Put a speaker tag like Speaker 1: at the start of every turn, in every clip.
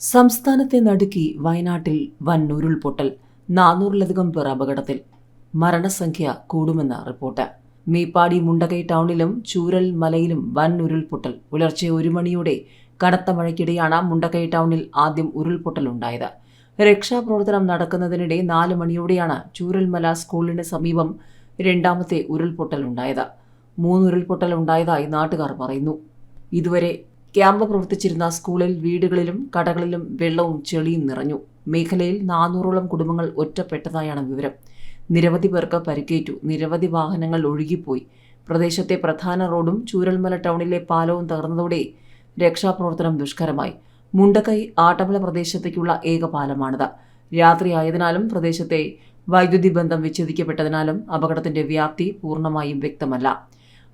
Speaker 1: സംസ്ഥാനത്തെ നടുക്കി വയനാട്ടിൽ വൻ ഉരുൾപൊട്ടൽ നാനൂറിലധികം പേർ അപകടത്തിൽ. മരണസംഖ്യ കൂടുമെന്ന റിപ്പോർട്ട്. മീപ്പാടി മുണ്ടകൈ ടൗണിലും ചൂരൽ മലയിലും വൻ ഉരുൾപൊട്ടൽ പുലർച്ചെ ഒരു മണിയോടെ കനത്ത മഴയ്ക്കിടെയാണ് മുണ്ടകൈ ടൗണിൽ ആദ്യം ഉരുൾപൊട്ടലുണ്ടായത് രക്ഷാപ്രവർത്തനം നടക്കുന്നതിനിടെ നാല് മണിയോടെയാണ് ചൂരൽമല സ്കൂളിന് സമീപം രണ്ടാമത്തെ ഉരുൾപൊട്ടലുണ്ടായത് മൂന്ന് ഉരുൾപൊട്ടൽ ഉണ്ടായതായി നാട്ടുകാർ പറയുന്നു. ഇതുവരെ ക്യാമ്പ് പ്രവർത്തിച്ചിരുന്ന സ്കൂളിൽ വീടുകളിലും കടകളിലും വെള്ളവും ചെളിയും നിറഞ്ഞു. മേഖലയിൽ നാനൂറോളം കുടുംബങ്ങൾ ഒറ്റപ്പെട്ടതായാണ് വിവരം. നിരവധി പേർക്ക് പരിക്കേറ്റു. നിരവധി വാഹനങ്ങൾ ഒഴുകിപ്പോയി. പ്രദേശത്തെ പ്രധാന റോഡും ചൂരൽമല ടൗണിലെ പാലവും തകർന്നതോടെ രക്ഷാപ്രവർത്തനം ദുഷ്കരമായി. മുണ്ടക്കൈ ആട്ടമല പ്രദേശത്തേക്കുള്ള ഏക പാലമാണിത്. രാത്രിയായതിനാലും പ്രദേശത്തെ വൈദ്യുതി ബന്ധം വിച്ഛേദിക്കപ്പെട്ടതിനാലും അപകടത്തിന്റെ വ്യാപ്തി പൂർണമായും വ്യക്തമല്ല.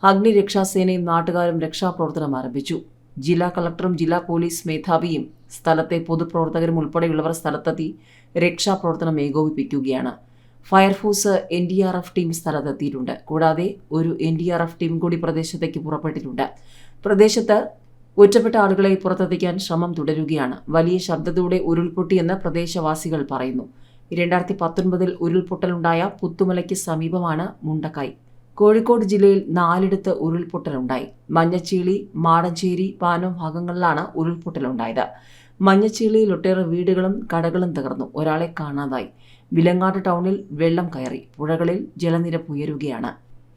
Speaker 1: അഗ്നിരക്ഷാസേനയും നാട്ടുകാരും രക്ഷാപ്രവർത്തനം ആരംഭിച്ചു. ജില്ലാ കളക്ടറും ജില്ലാ പോലീസ് മേധാവിയും സ്ഥലത്തെ പൊതുപ്രവർത്തകരും ഉൾപ്പെടെയുള്ളവർ സ്ഥലത്തെത്തി രക്ഷാപ്രവർത്തനം ഏകോപിപ്പിക്കുകയാണ്. Fire force N D R F team സ്ഥലത്തെത്തിയിട്ടുണ്ട്. കൂടാതെ ഒരു N D R F team കൂടി പ്രദേശത്തേക്ക് പുറപ്പെട്ടിട്ടുണ്ട്. പ്രദേശത്ത് ഒറ്റപ്പെട്ട ആളുകളെ പുറത്തെത്തിക്കാൻ ശ്രമം തുടരുകയാണ്. വലിയ ശബ്ദത്തോടെ ഉരുൾപൊട്ടിയെന്ന് പ്രദേശവാസികൾ പറയുന്നു. രണ്ടായിരത്തി പത്തൊൻപതിൽ ഉരുൾപൊട്ടലുണ്ടായ പുത്തുമലയ്ക്ക് സമീപമാണ് മുണ്ടക്കായ് കോഴിക്കോട് ജില്ലയിൽ നാലിടത്ത് ഉരുൾപൊട്ടലുണ്ടായി. മഞ്ഞച്ചീളി മാടഞ്ചേരി പാനം ഭാഗങ്ങളിലാണ് ഉരുൾപൊട്ടലുണ്ടായത്. മഞ്ഞച്ചീളിയിൽ ഒട്ടേറെ വീടുകളും കടകളും തകർന്നു. ഒരാളെ കാണാതായി. വിലങ്ങാട് ടൗണിൽ വെള്ളം കയറി. പുഴകളിൽ ജലനിരപ്പ് ഉയരുകയാണ്.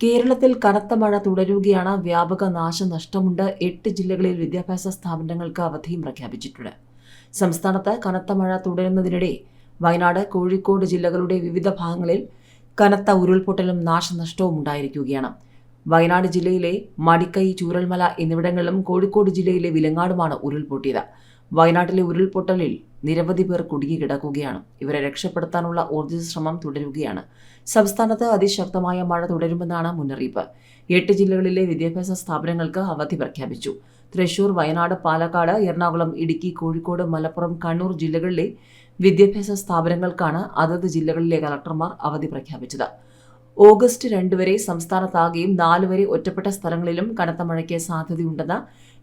Speaker 1: കേരളത്തിൽ കനത്ത മഴ തുടരുകയാണ്. വ്യാപക നാശനഷ്ടമുണ്ട്. എട്ട് ജില്ലകളിൽ വിദ്യാഭ്യാസ സ്ഥാപനങ്ങൾക്ക് അവധിയും പ്രഖ്യാപിച്ചിട്ടുണ്ട്. സംസ്ഥാനത്ത് കനത്ത മഴ തുടരുന്നതിനിടെ വയനാട് കോഴിക്കോട് ജില്ലകളുടെ വിവിധ ഭാഗങ്ങളിൽ കനത്ത ഉരുൾപൊട്ടലും നാശനഷ്ടവും ഉണ്ടായിരിക്കുകയാണ്. വയനാട് ജില്ലയിലെ മടിക്കൈ ചൂരൽമല എന്നിവിടങ്ങളിലും കോഴിക്കോട് ജില്ലയിലെ വിലങ്ങാടുമാണ് ഉരുൾപൊട്ടിയത്. വയനാട്ടിലെ ഉരുൾപൊട്ടലിൽ നിരവധി പേർ കുടുങ്ങി കിടക്കുകയാണ് ഇവരെ രക്ഷപ്പെടുത്താനുള്ള ഊർജിത ശ്രമം തുടരുകയാണ്. സംസ്ഥാനത്ത് അതിശക്തമായ മഴ തുടരുമെന്നാണ് മുന്നറിയിപ്പ്. എട്ട് ജില്ലകളിലെ വിദ്യാഭ്യാസ സ്ഥാപനങ്ങൾക്ക് അവധി പ്രഖ്യാപിച്ചു. തൃശൂർ വയനാട് പാലക്കാട് എറണാകുളം ഇടുക്കി കോഴിക്കോട് മലപ്പുറം കണ്ണൂർ ജില്ലകളിലെ വിദ്യാഭ്യാസ സ്ഥാപനങ്ങൾക്കാണ് അതത് ജില്ലകളിലെ കളക്ടർമാർ അവധി പ്രഖ്യാപിച്ചത്. ഓഗസ്റ്റ് രണ്ട് വരെ സംസ്ഥാനത്താകെയും നാല് വരെ ഒറ്റപ്പെട്ട സ്ഥലങ്ങളിലും കനത്ത മഴയ്ക്ക് സാധ്യതയുണ്ടെന്ന്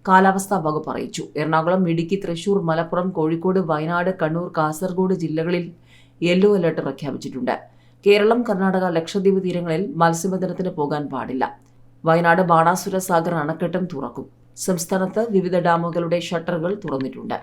Speaker 1: കാലാവസ്ഥാ വകുപ്പ് അറിയിച്ചു. എറണാകുളം ഇടുക്കി തൃശൂർ മലപ്പുറം കോഴിക്കോട് വയനാട് കണ്ണൂർ കാസർഗോഡ് ജില്ലകളിൽ യെല്ലോ അലർട്ട് പ്രഖ്യാപിച്ചിട്ടുണ്ട്. കേരളം കർണാടക ലക്ഷദ്വീപ് തീരങ്ങളിൽ മത്സ്യബന്ധനത്തിന് പോകാൻ പാടില്ല. വയനാട് ബാണാസുര സാഗർ അണക്കെട്ടും തുറക്കും. സംസ്ഥാനത്ത് വിവിധ ഡാമുകളുടെ ഷട്ടറുകൾ തുറന്നിട്ടുണ്ട്.